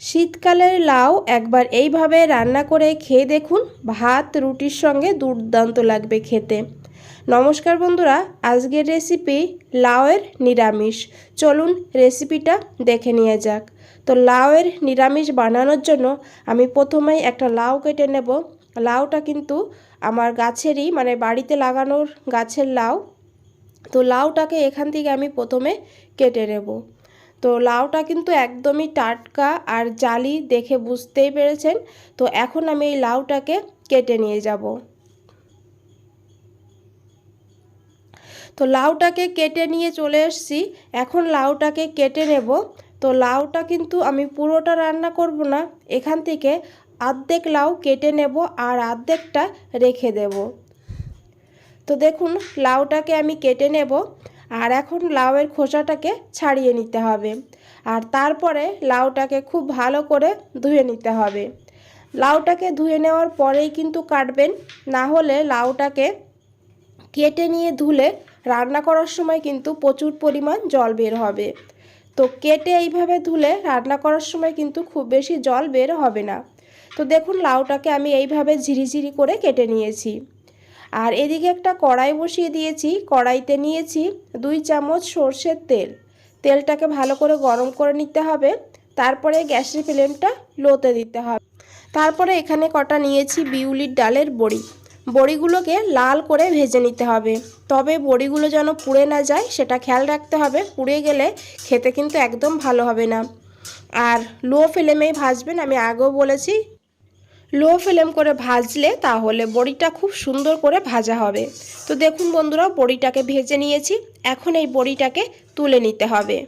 শীতকালের লাউ একবার এইভাবে রান্না করে খেয়ে দেখুন, ভাত, রুটির সঙ্গে দুর্দান্ত লাগবে খেতে। নমস্কার বন্ধুরা, আজকের রেসিপি লাউয়ের নিরামিষ। চলুন রেসিপিটা দেখে নিয়ে যাক। তো লাউয়ের নিরামিষ বানানোর জন্য আমি প্রথমেই একটা লাউ কেটে নেব। লাউটা কিন্তু আমার গাছেরই মানে বাড়িতে লাগানোর গাছের লাউ। তো লাউটাকে এখান থেকে আমি প্রথমে কেটে নেব। তো লাউটা কিন্তু একদমই টাটকা আর জালি দেখে বুঝতেই পেরেছেন। তো এখন আমি এই লাউটাকে কেটে নিয়ে যাব। তো লাউটাকে কেটে নিয়ে চলে এসেছি। এখন লাউটাকে কেটে নেব। তো লাউটা কিন্তু আমি পুরোটা রান্না করব না। এখান থেকে আর্ধেক লাউ কেটে নেব আর আর্ধেকটা রেখে দেব। তো দেখুন, লাউটাকে আমি কেটে নেব। আর এখন লাউয়ের খোসাটাকে ছাড়িয়ে নিতে হবে। আর তারপরে লাউটাকে খুব ভালো করে ধুয়ে নিতে হবে। লাউটাকে ধুয়ে নেওয়ার পরেই কিন্তু কাটবেন, না হলে লাউটাকে কেটে নিয়ে ধুলে রান্না করার সময় কিন্তু প্রচুর পরিমাণ জল বের হবে। তো কেটে এইভাবে ধুলে রান্না করার সময় কিন্তু খুব বেশি জল বের হবে না। তো দেখুন, লাউটাকে আমি এইভাবে ঝিরিঝিরি করে কেটে নিয়েছি। আর এদিকে একটা কড়াই বসিয়ে দিয়েছি। কড়াইতে নিয়েছি দুই চামচ সর্ষের তেল। তেলটাকে ভালো করে গরম করে নিতে হবে। তারপরে গ্যাসের ফ্লেমটা লোতে দিতে হবে। তারপরে এখানে কটা নিয়েছি বিউলির ডালের বড়ি। বড়িগুলোকে লাল করে ভেজে নিতে হবে। তবে বড়িগুলো যেন পুড়ে না যায়, সেটা খেয়াল রাখতে হবে। পুড়ে গেলে খেতে কিন্তু একদম ভালো হবে না। আর লো ফ্লেমেই ভাজবেন, আমি আগেও বলেছি লো ফ্লেম করে ভাজলে তাহলে বড়িটা খুব সুন্দর করে ভাজা হবে। তো দেখুন বন্ধুরা, বড়িটাকে ভেজে নিয়েছি। এখন এই বড়িটাকে তুলে নিতে হবে।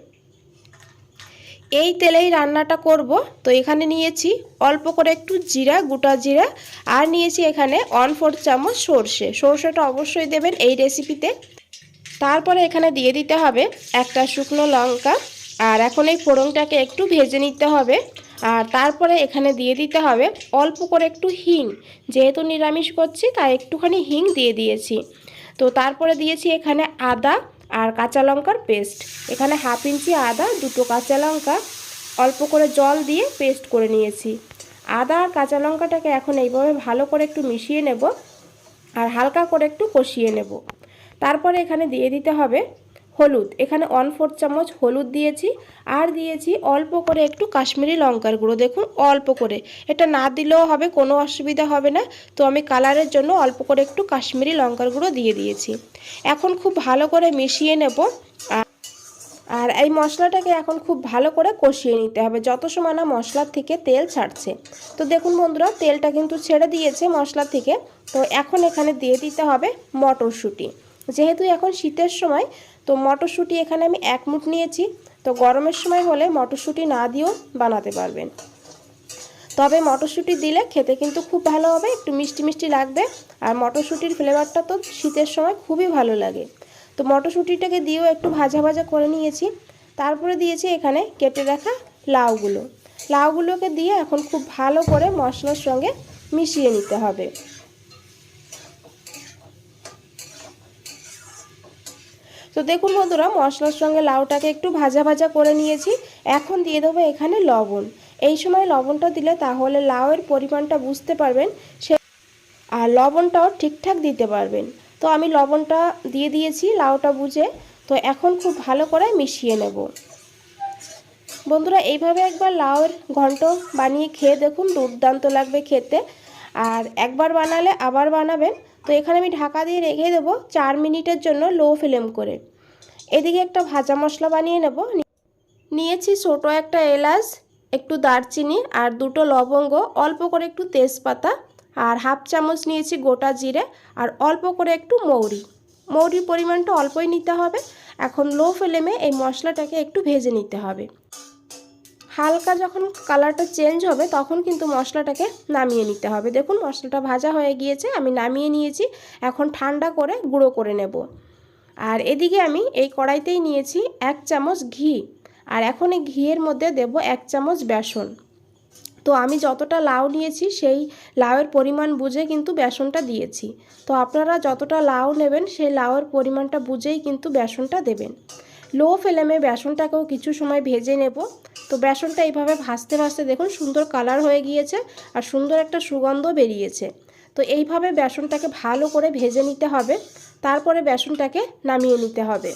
এই তেলেই রান্নাটা করব। তো এখানে নিয়েছি অল্প করে একটু জিরা, গোটা জিরা, আর নিয়েছি এখানে ওয়ান ফোর চামচ সর্ষে। সর্ষেটা অবশ্যই দেবেন এই রেসিপিতে তারপরে এখানে দিয়ে দিতে হবে একটা শুকনো লঙ্কা। আর এখন এই ফোড়নটাকে একটু ভেজে নিতে হবে। আর তারপরে এখানে দিয়ে দিতে হবে অল্প করে একটু হিং। যেহেতু নিরামিষ করছি, তাই একটুখানি হিং দিয়ে দিয়েছি। তো তারপরে দিয়েছি এখানে আদা আর কাঁচা লঙ্কার পেস্ট। এখানে হাফ ইঞ্চি আদা, দুটো কাঁচা লঙ্কা, অল্প করে জল দিয়ে পেস্ট করে নিয়েছি। আদা আর কাঁচা লঙ্কাটাকে এখন এইভাবে ভালো করে একটু মিশিয়ে নেব আর হালকা করে একটু কষিয়ে নেব। তারপরে এখানে দিয়ে দিতে হবে হলুদ। এখানে ওয়ান ফোর চামচ হলুদ দিয়েছি আর দিয়েছি অল্প করে একটু কাশ্মীরি লঙ্কার গুঁড়ো। দেখুন, অল্প করে। এটা না দিলেও হবে, কোনো অসুবিধা হবে না। তো আমি কালারের জন্য অল্প করে একটু কাশ্মীরি লঙ্কার গুঁড়ো দিয়ে দিয়েছি। এখন খুব ভালো করে মিশিয়ে নেব। আর এই মশলাটাকে এখন খুব ভালো করে কষিয়ে নিতে হবে। যত সময় না মশলার থেকে তেল ছাড়ছে। তো দেখুন বন্ধুরা, তেলটা কিন্তু ছেড়ে দিয়েছে মশলা থেকে। তো এখন এখানে দিয়ে দিতে হবে মটরশুঁটি। যেহেতু এখন শীতের সময়, তো মটরশুঁটি এখানে আমি এক মুঠ নিয়েছি। তো গরমের সময় হলে মটরশুঁটি না দিয়েও বানাতে পারবেন। তবে মটরশুঁটি দিলে খেতে কিন্তু খুব ভালো হবে, একটু মিষ্টি মিষ্টি লাগবে। আর মটরশুঁটির ফ্লেভারটা তো শীতের সময় খুবই ভালো লাগে। তো মটরশুঁটিটাকে দিয়েও একটু ভাজা ভাজা করে নিয়েছি। তারপরে দিয়েছি এখানে কেটে রাখা লাউগুলো। লাউগুলোকে দিয়ে এখন খুব ভালো করে মশলার সঙ্গে মিশিয়ে নিতে হবে। তো দেখুন বন্ধুরা, মশলার সঙ্গে লাউটাকে একটু ভাজা ভাজা করে নিয়েছি। এখন দিয়ে দেবো এখানে লবণ। এই সময় লবণটা দিলে তাহলে লাউয়ের পরিমাণটা বুঝতে পারবেন, সে আর লবণটাও ঠিকঠাক দিতে পারবেন। তো আমি লবণটা দিয়ে দিয়েছি লাউটা বুঝে। তো এখন খুব ভালো করে মিশিয়ে নেব। বন্ধুরা, এইভাবে একবার লাউয়ের ঘন্ট বানিয়ে খেয়ে দেখুন, দুর্দান্ত লাগবে খেতে। আর একবার বানালে আবার বানাবেন। তো এখানে আমি ঢাকা দিয়ে রেখে দেবো চার মিনিটের জন্য লো ফ্লেম করে। এদিকে একটা ভাজা মশলা বানিয়ে নেব। নিয়েছি ছোটো একটা এলাচ, একটু দারচিনি আর দুটো লবঙ্গ, অল্প করে একটু তেজপাতা আর হাফ চামচ নিয়েছি গোটা জিরে আর অল্প করে একটু মৌরি। মৌরির পরিমাণটা অল্পই নিতে হবে। এখন লো ফ্লেমে এই মশলাটাকে একটু ভেজে নিতে হবে। হালকা যখন কালারটা চেঞ্জ হবে, তখন কিন্তু মশলাটাকে নামিয়ে নিতে হবে। দেখুন, মশলাটা ভাজা হয়ে গিয়েছে, আমি নামিয়ে নিয়েছি। এখন ঠান্ডা করে গুঁড়ো করে নেব। আর এদিকে আমি এই কড়াইতেই নিয়েছি এক চামচ ঘি। আর এখন এই ঘিয়ের মধ্যে দেব এক চামচ বেসন। তো আমি যতটা লাউ নিয়েছি, সেই লাউয়ের পরিমাণ বুঝে কিন্তু বেসনটা দিয়েছি। তো আপনারা যতটা লাউ নেবেন, সেই লাউয়ের পরিমাণটা বুঝেই কিন্তু বেসনটা দেবেন। লো ফ্লেমে বেসনটাকেও কিছু সময় ভেজে নেব। তো বেসনটা এইভাবে ভাজতে ভাজতে দেখুন সুন্দর কালার হয়ে গিয়েছে আর সুন্দর একটা সুগন্ধ বেরিয়েছে। তো এইভাবে বেসনটাকে ভালো করে ভেজে নিতে হবে, তারপরে বেসনটাকে নামিয়ে নিতে হবে।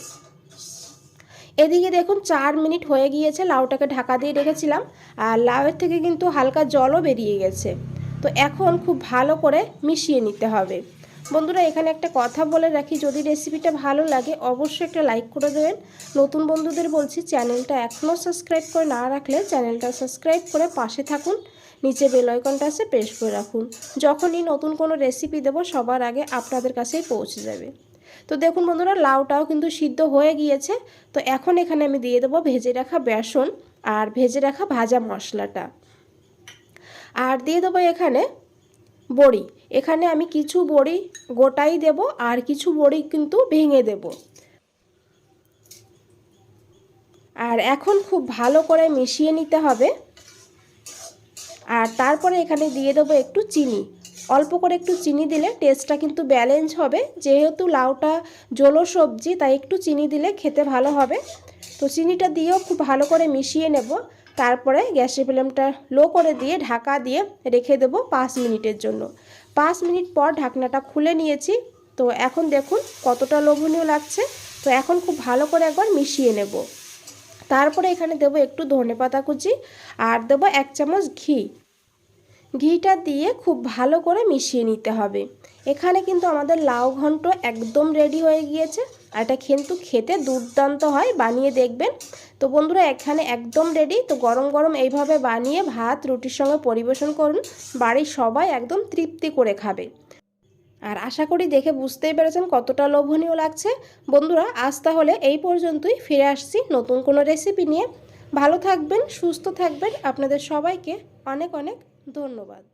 এদিকে দেখুন চার মিনিট হয়ে গিয়েছে, লাউটাকে ঢাকা দিয়ে রেখেছিলাম আর লাউয়ের থেকে কিন্তু হালকা জলও বেরিয়ে গেছে। তো এখন খুব ভালো করে মিশিয়ে নিতে হবে। বন্ধুরা, এখানে একটা কথা বলে রাখি, যদি রেসিপিটা ভালো লাগে, অবশ্যই একটা লাইক করে দেবেন। নতুন বন্ধুদের বলছি, চ্যানেলটা এখনও সাবস্ক্রাইব করে না রাখলে চ্যানেলটা সাবস্ক্রাইব করে পাশে থাকুন, নিচে বেল আইকনটা আছে প্রেস করে রাখুন। যখনই নতুন কোনো রেসিপি দেবো, সবার আগে আপনাদের কাছেই পৌঁছে যাবে। তো দেখুন বন্ধুরা, লাউটাও কিন্তু সিদ্ধ হয়ে গিয়েছে। তো এখন এখানে আমি দিয়ে দেবো ভেজে রাখা বেসন আর ভেজে রাখা ভাজা মশলাটা। আর দিয়ে দেবো এখানে বড়ি। এখানে আমি কিছু বড়ি গোটাই দেব আর কিছু বড়ি কিন্তু ভেঙে দেব। আর এখন খুব ভালো করে মিশিয়ে নিতে হবে। আর তারপরে এখানে দিয়ে দেবো একটু চিনি। অল্প করে একটু চিনি দিলে টেস্টটা কিন্তু ব্যালেন্স হবে। যেহেতু লাউটা জলো সবজি, তাই একটু চিনি দিলে খেতে ভালো হবে। তো চিনিটা দিয়েও খুব ভালো করে মিশিয়ে নেব। তারপরে গ্যাসের ফ্লেমটা লো করে দিয়ে ঢাকা দিয়ে রেখে দেবো পাঁচ মিনিটের জন্য। পাঁচ মিনিট পর ঢাকনাটা খুলে নিয়েছি। তো এখন দেখুন কতটা লোভনীয় লাগছে। তো এখন খুব ভালো করে একবার মিশিয়ে নেব। তারপরে এখানে দেবো একটু ধনে পাতা কুচি আর দেবো এক চামচ ঘি। ঘিটা দিয়ে খুব ভালো করে মিশিয়ে নিতে হবে। এখানে কিন্তু আমাদের লাউ ঘন্ট একদম রেডি হয়ে গিয়েছে। আর এটা কিন্তু খেতে দুর্দান্ত হয়, বানিয়ে দেখবেন। তো বন্ধুরা, এখানে একদম রেডি তো গরম গরম এইভাবে বানিয়ে ভাত, রুটির সঙ্গে পরিবেশন করুন। বাড়ির সবাই একদম তৃপ্তি করে খাবে। আর আশা করি দেখে বুঝতেই পেরেছেন কতটা লোভনীয় লাগছে। বন্ধুরা, আজ তাহলে এই পর্যন্তই। ফিরে আসছি নতুন কোনো রেসিপি নিয়ে। ভালো থাকবেন, সুস্থ থাকবেন। আপনাদের সবাইকে অনেক অনেক ধন্যবাদ।